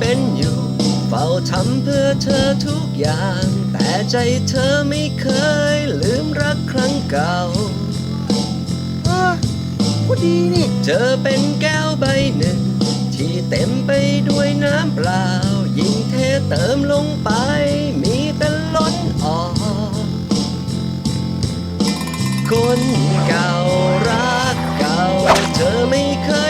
เป็นอยู่ เฝ้าทำเพื่อเธอทุกอย่าง แต่ใจเธอไม่เคยลืมรักครั้งเก่าเออก็ดีนี่ เธอเป็นแก้วใบหนึ่ง ที่เต็มไปด้วยน้ำเปล่า ยิ่งเทเติมลงไป มีแต่ล้นออก คนเก่ารักเก่า เธอไม่เคย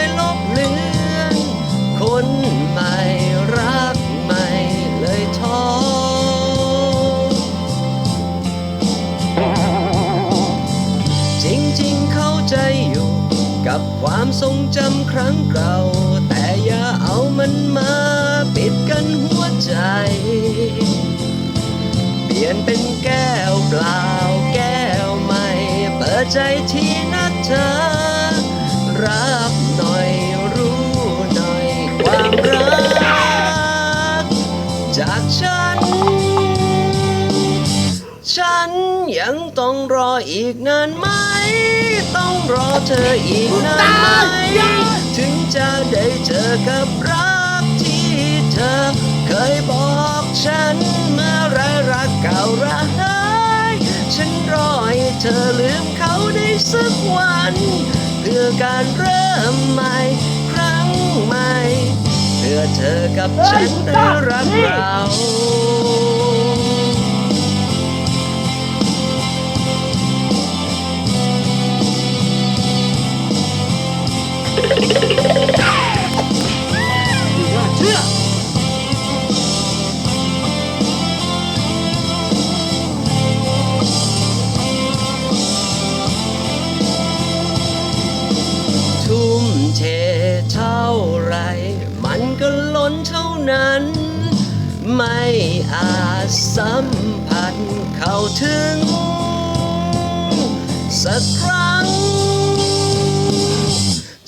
กับความทรงจำครั้งเก่า แต่อย่าเอามันมาปิดกันหัวใจ เปลี่ยนเป็นแก้วเปล่าแก้วใหม่ เปิดใจที่นัดเธอ รับหน่อยรู้หน่อยความรัก จากฉัน ฉันยังต้องรออีกนานไหม ต้องรอเธออีกนานไหม ถึงจะได้เจอกับรักที่เธอ เคยบอกฉันเมื่อไรรักเก่าร้ายฉันรอให้เธอลืมเขาได้สักวัน เพื่อการเริ่มใหม่ครั้งใหม่ เพื่อเธอกับฉันได้รักเรา นเท่านั้น ไม่อาจสัมผัสเข้าถึง สักครั้ง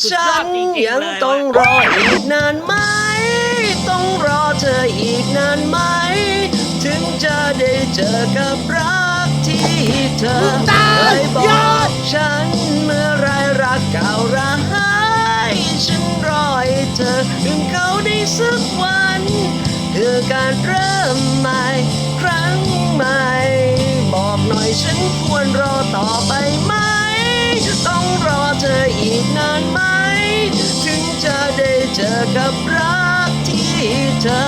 ฉันยังต้องรออีกนานไหม ต้องรอเธออีกนานไหม ถึงจะได้เจอกับรักที่เธอเคยบอกฉันเมื่อไรรักเก่าร้ายฉันรอให้เธอลืมเขาได้ สักวันเพื่อการเริ่มใหม่ ครั้งใหม่ บอกหน่อยฉันควรรอต่อไปไหม ต้องรอเธออีกนานไหม ถึงจะได้เจอกับรักที่เธอ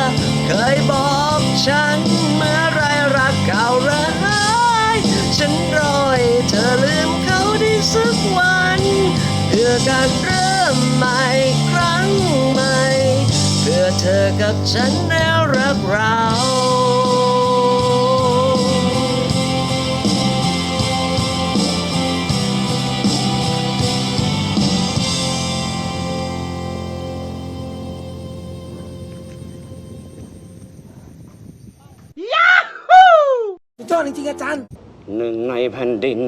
เคยบอกฉันเมื่อไรรักเก่าร้ายฉันรอให้เธอลืมเขาได้สักวันเพื่อการ กับฉันแล้วรักเราสุดยอดจริงๆอาจารย์หนึ่งในแผ่นดิน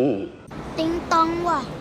ติงตองว่ะ